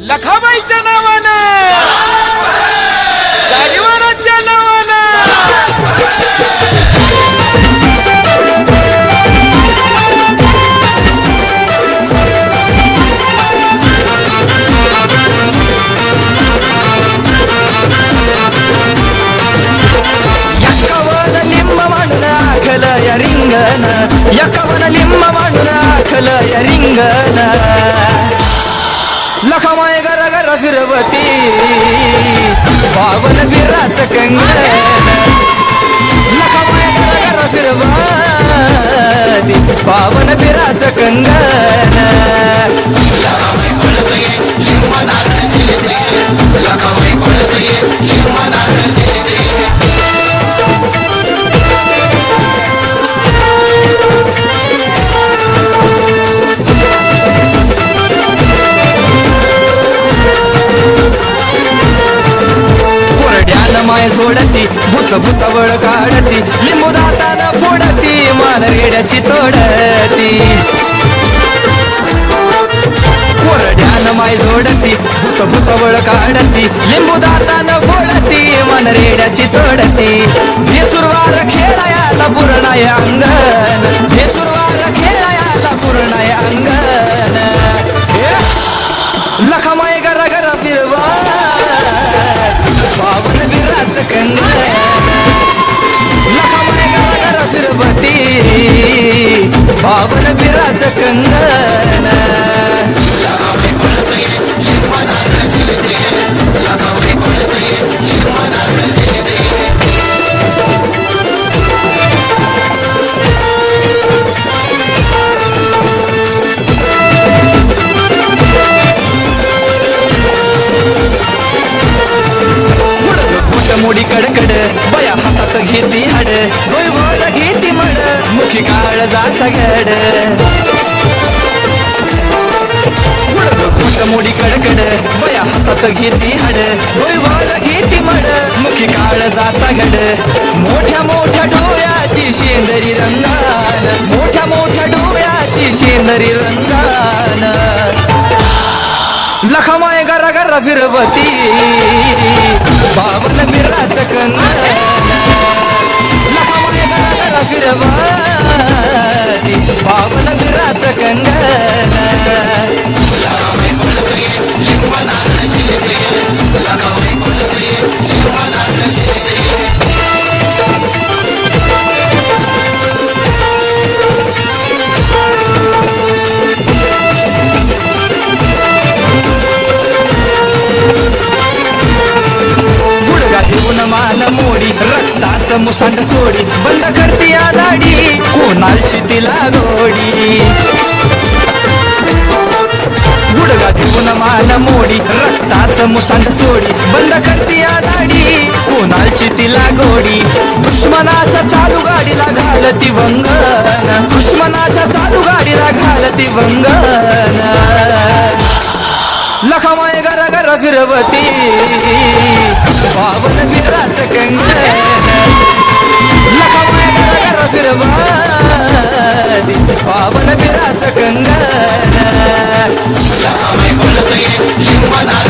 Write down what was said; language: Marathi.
लखाबाईच्या नावानं. गाडीवाराच्या नावानं. यकवन या रिंगण. लिंब मांडून आखल या माय गर गर फिरवती. पावन बिराच कंगण. लखमाय गर गर फिरवती. पावन बिराच कंगण. सोडती भूत भूतवळ काढती लिंबू दातानं फोडती मान रेड्याची तोडती. कोरड्यान माय सोडती भूत भूतवळ काढती लिंबू दातानं फोडती मन रेड्याची तोडती खेळायाला अंगण पावन बिराच कंगण. मोडी कडकड बया हातात घेती. सगड गुडग फुट मोडी कडकड बया हातात घेती हाड गोयवळ घेती मड मुखी काळ जाता सगड मोठ्या मोठ्या डोळ्याची शेंदरी रंगान मोठ्या मोठ्या डोळ्याची शेंदरी रंगान लखमाय गर गर फिरवती बाबन बिराच कंगण लखमाय गर गर फिरवती बाबन बिराच कंगण. मान मोडी रक्ताचं मुसांड सोडी बंद करती या मुसांड सोडी बंद करती या कोणालची तिला गोडी दुश्मनाच्या चालू गाडीला घालती वंगन दुश्मनाच्या चालू गाडीला घालती वंगन लखमय गर गर फिरवती पावन मित्राच कंगण. लखमय गर गर फिरवती पावन मित्राच कंगण. लिंबनार